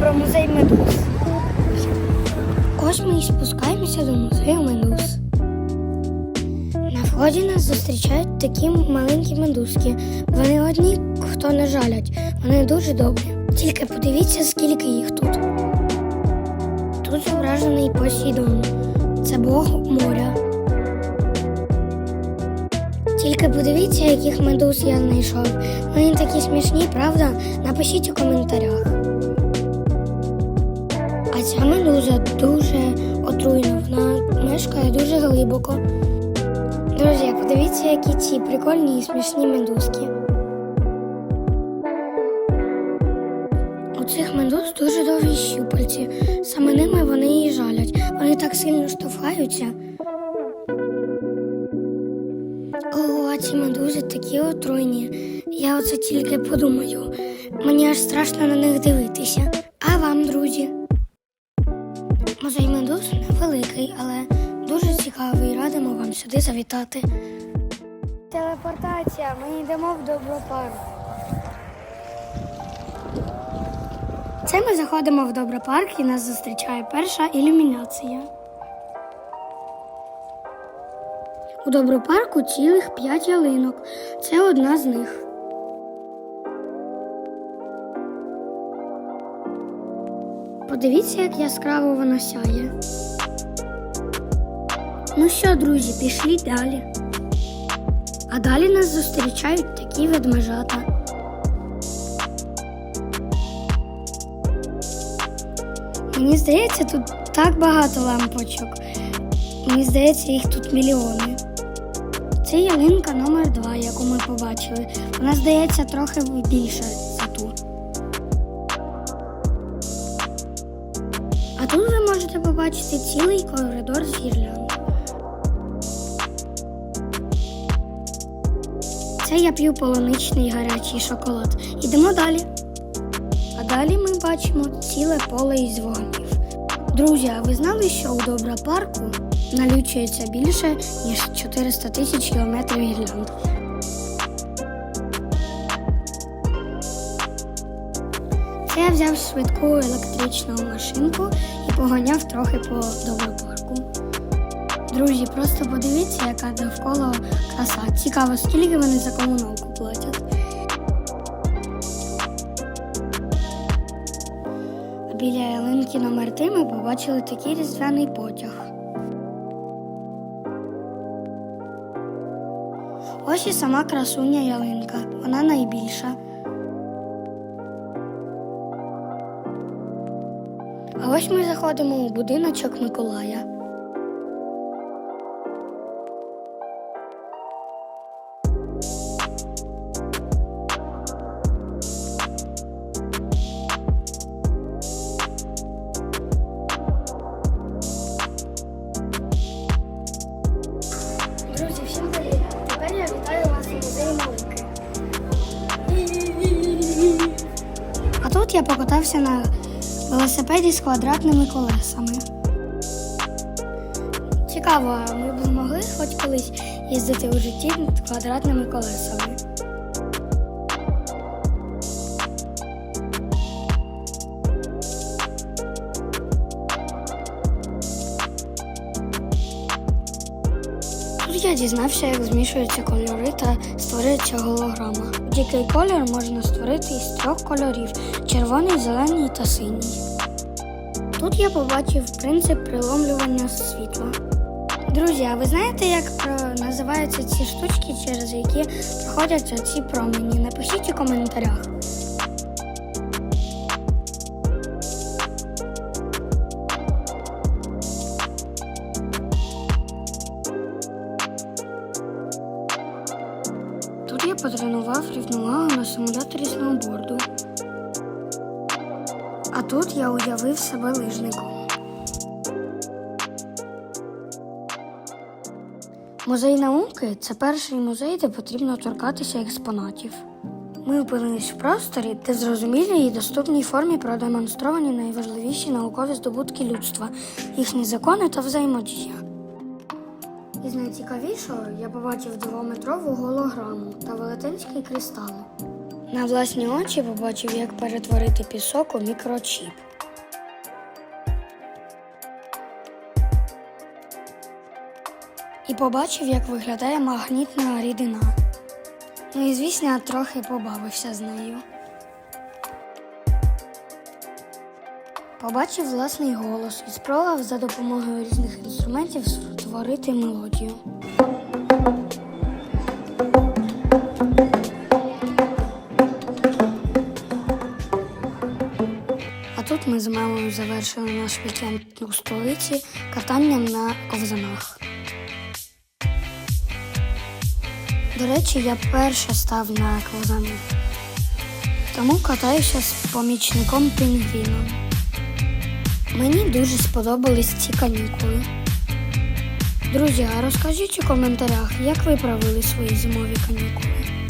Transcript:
про музей медуз. Ось ми спускаємося до музею медуз. На вході нас зустрічають такі маленькі медузки. Вони одні, хто не жалять. Вони дуже добрі. Тільки подивіться, скільки їх тут. Тут зображений Посейдон. Це Бог моря. Тільки подивіться, яких медуз я знайшов. Вони такі смішні, правда? Напишіть у коментарях. Ця медуза дуже отруйна, вона мешкає дуже глибоко. Друзі, подивіться, які ці прикольні і смішні медузки. У цих медуз дуже довгі щупальці. Саме ними вони її жалять. Вони так сильно штовхаються. А ці медузи такі отруйні. Я оце тільки подумаю. Мені аж страшно на них дивитися. А вам, друзі? Музей медуз невеликий, але дуже цікавий. Радимо вам сюди завітати. Телепортація. Ми йдемо в Добропарк. Це ми заходимо в Добропарк і нас зустрічає перша ілюмінація. У Добропарку цілих п'ять ялинок. Це одна з них. Подивіться, як яскраво вона сяє. Ну що, друзі, пішли далі. А далі нас зустрічають такі ведмежата. Мені здається, тут так багато лампочок. Мені здається, їх тут мільйони. Це ялинка номер 2 яку ми побачили. Вона здається трохи більша за ту. А тут ви можете побачити цілий коридор з гірлянд. Це я п'ю полуничний гарячий шоколад. Ідемо далі. А далі ми бачимо ціле поле із вогнів. Друзі, а ви знали, що у Добропарку налічується більше, ніж 400 тисяч кілометрів гірлянд? Я взяв швидку електричну машинку і поганяв трохи по Добропарку. Друзі, просто подивіться, яка довкола краса. Цікаво, скільки вони за комуналку платять. Біля ялинки номер 3 ми побачили такий різдвяний потяг. Ось і сама красуня ялинка. Вона найбільша. А ось ми заходимо у будиночок Миколая. Друзі, всім привіт! Тепер я вітаю вас у музеї науки. А тут я покатався на велосипеді з квадратними колесами. Цікаво, ми б змогли хоч колись їздити у житті квадратними колесами. Я дізнався, як змішуються кольори та створюється голограма. Будь-який колір можна створити із трьох кольорів: червоний, зелений та синій. Тут я побачив принцип приломлювання світла. Друзі, а ви знаєте, як називаються ці штучки, через які проходять ці промені? Напишіть у коментарях. Потренував рівновагу на симуляторі сноуборду. А тут я уявив себе лижником. Музей науки це перший музей, де потрібно торкатися експонатів. Ми опинились в просторі, де зрозумілій і доступній формі продемонстровані найважливіші наукові здобутки людства, їхні закони та взаємодія найцікавішого я побачив двометрову голограму та велетенські кристали. На власні очі побачив, як перетворити пісок у мікрочіп. І побачив, як виглядає магнітна рідина. Ну і звісно, трохи побавився з нею. Побачив власний голос і спробував за допомогою різних інструментів створити мелодію. А тут ми з мамою завершили наш вікенд у столиці катанням на ковзанах. До речі, я перша став на ковзани. Тому катаюся з помічником пінгвіном. Мені дуже сподобались ці канікули. Друзі, а розкажіть у коментарях, як ви провели свої зимові канікули.